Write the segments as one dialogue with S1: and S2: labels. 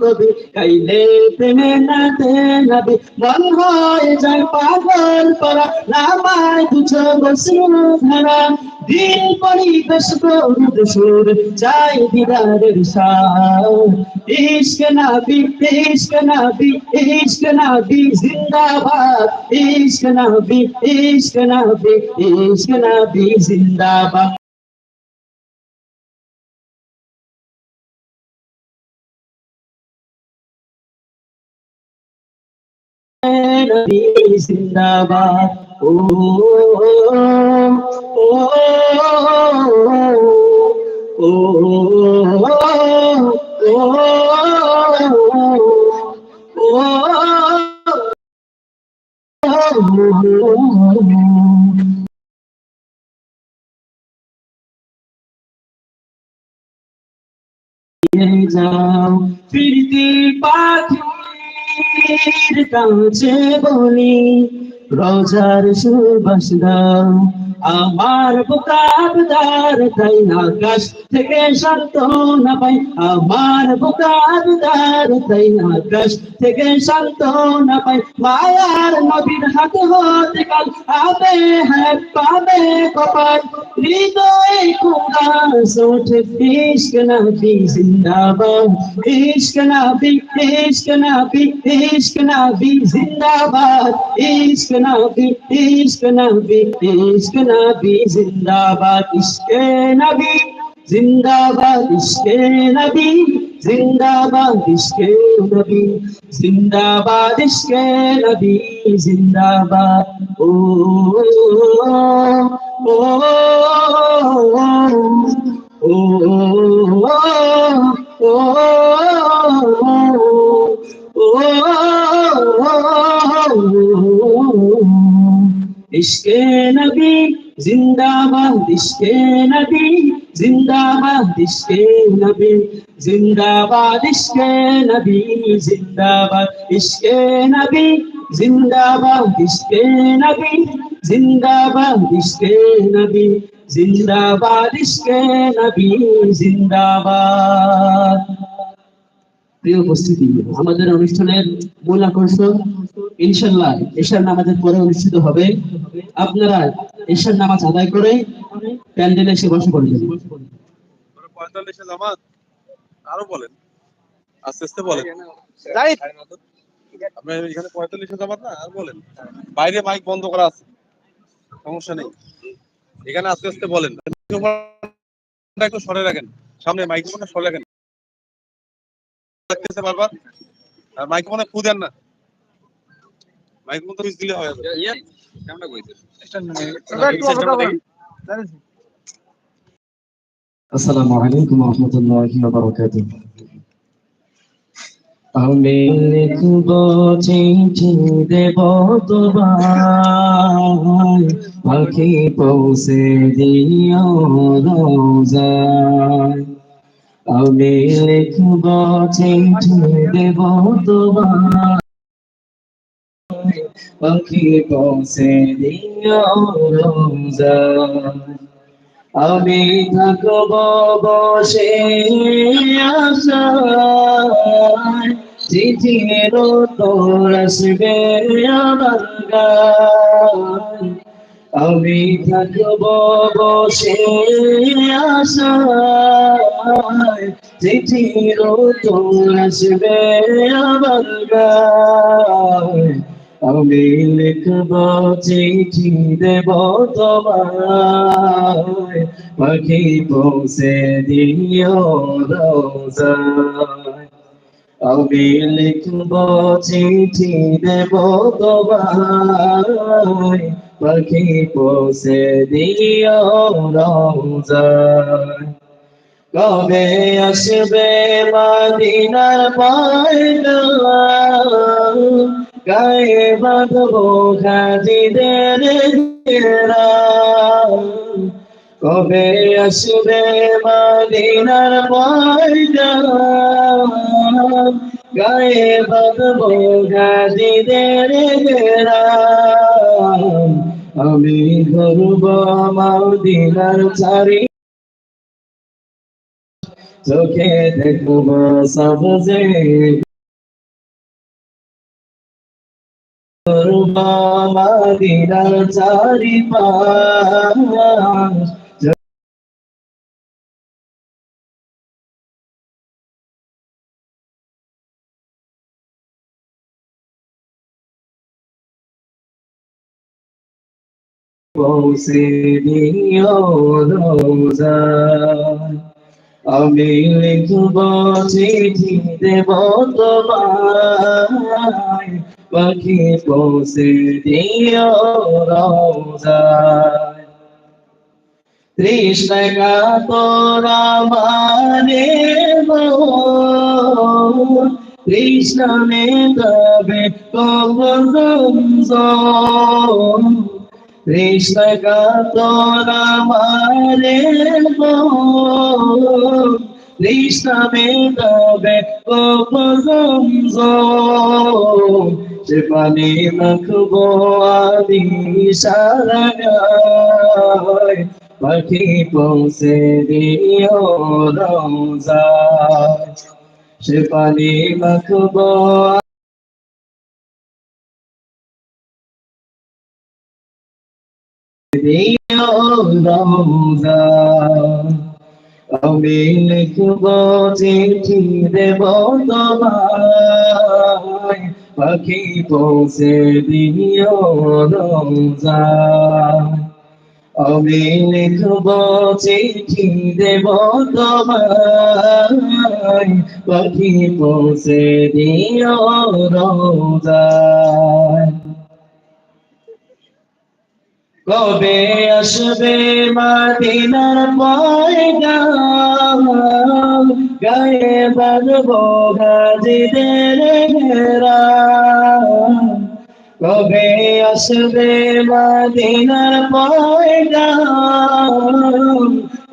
S1: কবি গাইলে প্রেমে নাতে নবী মন হয়ে যায় পাগল পরা নামায় দুছো বসরু ধারা। দিল পরিবেশ করুদ সুর চাই দিদারের সাও ইশক নবী ইশক নবী ইশক নবী, জিন্দাবাদ। ইশক নবী ইশক নবী ইশক নবী, জিন্দাবাদ। নবী জিন্দাবাদ ও যাও ফিরতে পাথর কাছে বলি রোজার সুবাস দাও। আমার বোকাবদার তাই আকাশ থেকে শান্ত না পাই। আমার বোকাবদার তাই আকাশ থেকে শান্ত না পাই। মায়ার নবীর হাত হতে কাল আবে হ্যাঁ পাবে কপাল। হৃদয়ে কুদাস ওঠে, ইশক নবী জিন্দাবাদ। ইশক নবী ইশক নবী ইশক নবী জিন্দাবাদ। ইশক নবী ইশক নবী ইশক নবী জিন্দাবাদ ইশকে নবী জিন্দাবাদ ইশকে নবী জিন্দাবাদ ইশকে নবী জিন্দাবাদ ইশকে নবী জিন্দাবাদ ও ও ও ইশকে নবী জিন্দাবাদ ইশকে নবী, জিন্দাবাদ ইশকে নবী, জিন্দাবাদ ইশকে নবী, জিন্দাবাদ ইশকে নবী, জিন্দাবাদ ইশকে নবী, জিন্দাবাদ ইশকে নবী, জিন্দাবাদ ইশকে নবী, জিন্দাবাদ। প্রিয় উপস্থিতি, আমাদের অনুষ্ঠানের মূল আকর্ষণ ইনশাল্লাহ এশার নামাজের পরে অনুষ্ঠিত হবে। আপনারা এশার নামাজ আদায় করে প্যান্ডেলে এসে বসে পড়বেন
S2: পঁয়তাল্লিশে জামাত আরও বলেন। আস্তে আস্তে বলেন। আপনি এখানে পঁয়তাল্লিশে জামাত না আর বলেন। বাইরে মাইক বন্ধ করা আছে। সমস্যা নেই। এখানে আস্তে আস্তে বলেন। একটু সরে রাখেন। সামনে মাইক্রোফোনটা সরে রাখেন। বারবার। আর মাইক্রোফোনে ফু দেন না। মাইক্রোফোন তো পিস দিলে হয়।
S1: আসসালামু আলাইকুম রহমতুল্লাহি ওয়া বারাকাতুহু। আমি লিখব চিঠি দেব তোমায় পাখি পৌঁছে দিও রোজায়। আমি লিখব চিঠি দেব তোমায় পাখি পৌঁছে দিও রোজায় আমি থাকব বসে আশায়। চিঠির তোর আসবে আমার আমি থাকব বসে আশায়। চিঠির তোর আসবে আমার আমি লিখব চিঠি দেব তোমায় পাখি পৌঁছে দিও রোজায় আমি লিখব চিঠি দেব তোমায় পাখি পৌঁছে দিও রোজায় কবে আসবে মাদিনার পায়না গায়ে বাঁধবো গাজিদের কবে আসবে মাদিনার পায়না গায়ে বাঁধবো গাজিদের আমি ঘুরব মাদিনার চারি।
S3: চোখে দেখব সবজে। মাদিনার চারি পাশ পৌঁছে দিও রোজায় আমি লিখব চিঠি দেব তোমায় পাখি পৌঁছে দিও রোজায় তৃষ্ণ তোরা মানে কৃষ্ণ নে তবে কৃষ্ণ তোরা মানে কৃষ্ণ মে তবে সে পানি মাখবো আদি সারা পাখি পৌঁছে দিও রোজা সে পানি মাখবো দিও রোজা আমি লিখব চিঠি দেব তোমায়। পাখি পৌঁছে দিও রোজা আমি লিখব চিঠি দেব তোমায়। পাখি পৌঁছে দিও রোজা কবে আসবে মাদিনার পয়গা গায়ে বাজবো গাজিদের ঘেরা। কবে আসবে মাদিনার পয়গা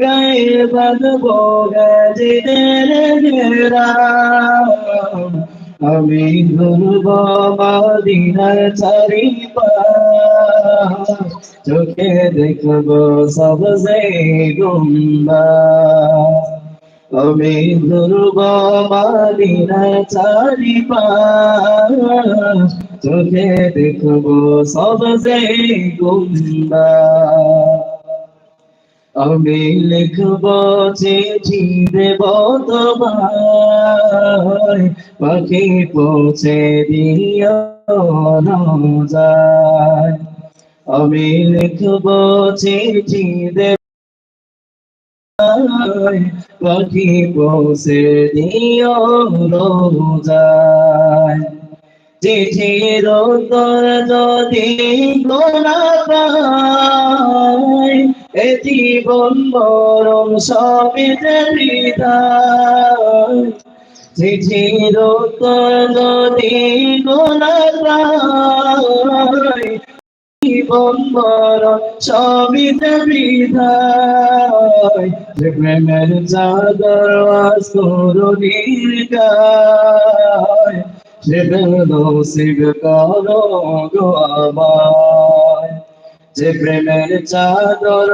S3: গায়ে বাজবো গাজিদের ঘেরা। আমি ঘুরব মাদিনার চারি চোখে দেখব সবজে গুম্বা। আমি ঘুরব মাদিনার চারি চোখে দেখব সবজে গুম্বা। আমি লিখব চিঠি দেব তোমায়। পাখি পৌঁছে দিও রোজায় আমি লিখব চিঠি দেব পাখি পৌঁছে দিও রোজায় চিঠির উত্তর যদি গোনা পায় এ জীবন বরং সবই যে হৃদয় চিঠির উত্তর যদি জীবন বরং সবই যে হৃদয় যে প্রেমের চাদর আসরুনির গায় নসিব করো গো আমায়। যে প্রেমের চাদর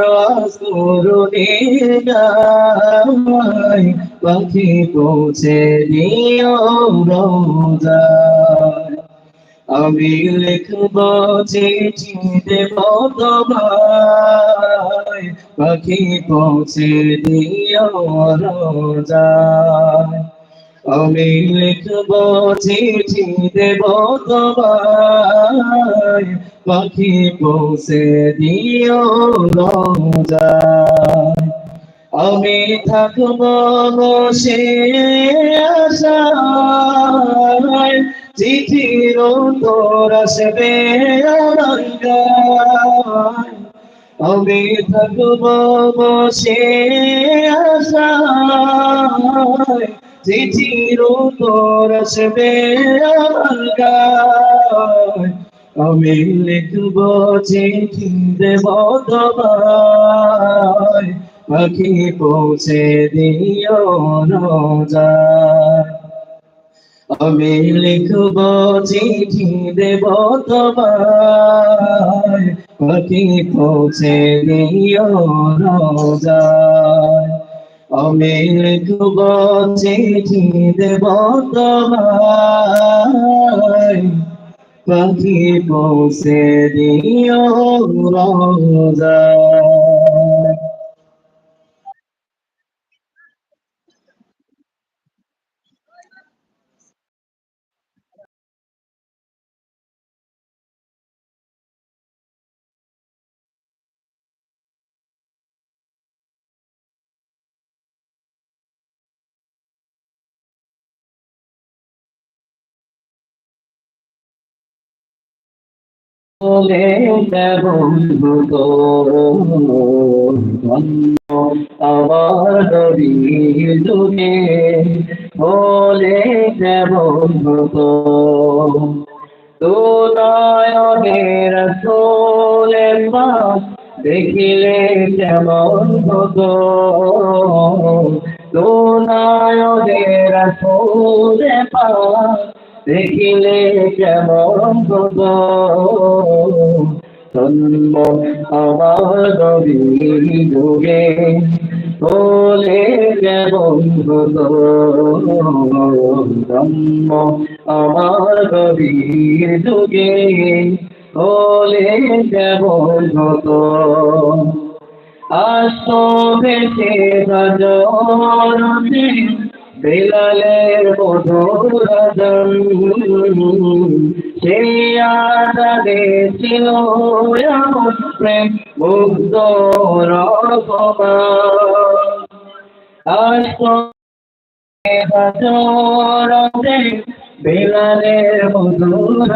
S3: গায় পাখি পৌঁছে রোজায় আমি লিখব চিঠি দেব তোমায় পাখি পৌঁছে রোজায় আমি লিখব চিঠি দেব তোমায় পাখি পৌঁছে দিও আমি থাকব বসে আশায়। চিঠির তোর আসবে আমি থাকব বসে আশায়। চিঠির তোর আসবে আমি লিখব চিঠি দেব তোমায় পাখি পৌঁছে দিও রোজায় আমি লিখব চিঠি দেব তোমায় পাখি পৌঁছে দিও রোজায় আমি লিখব চিঠি দেব তোমায় পাখি পৌঁছে দিও রোজা। বলে বন্ধু তো আমার নবী যুগে বলে বন্ধু তো তো দেখিলে হতো তো নয়নের সোলে পা দেখিলে কেমন জন্ম আমার যুগে বলে কেমন জন্ম আমার নবীর যুগে বলে কেমন হতো আসতো গজরতে বিলালের মধুর সেই ছিল প্রেম মুগ্ধ বিলালের মধুর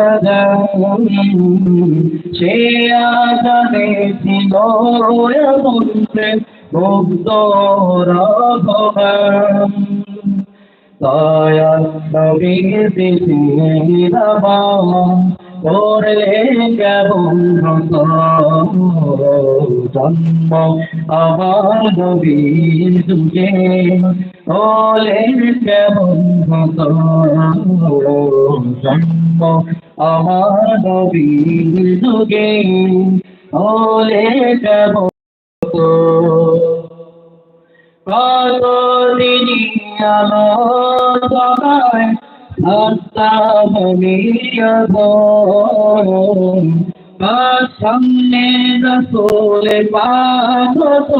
S3: সে ছিল প্রেম মুগ্ধ রকমান দয়াল নবীর দিশিরাবা করলে কেমন জন্ম আমার নবীর যুগে। হলে কেমন জন্ম আমার নবীর যুগে। হলে কেমন হতো কতদিনই আলোচনায় থাকতাম সামনে রসোলে পাঠত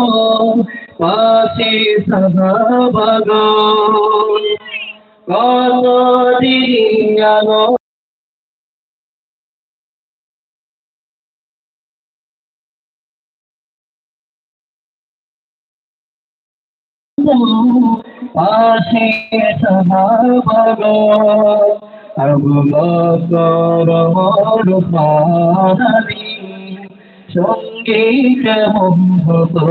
S3: পাশে সভাবাগান কতদিনই আলো পাশে সভাবাগান আবু বকর মরুফানি সঙ্গী কেমন হতো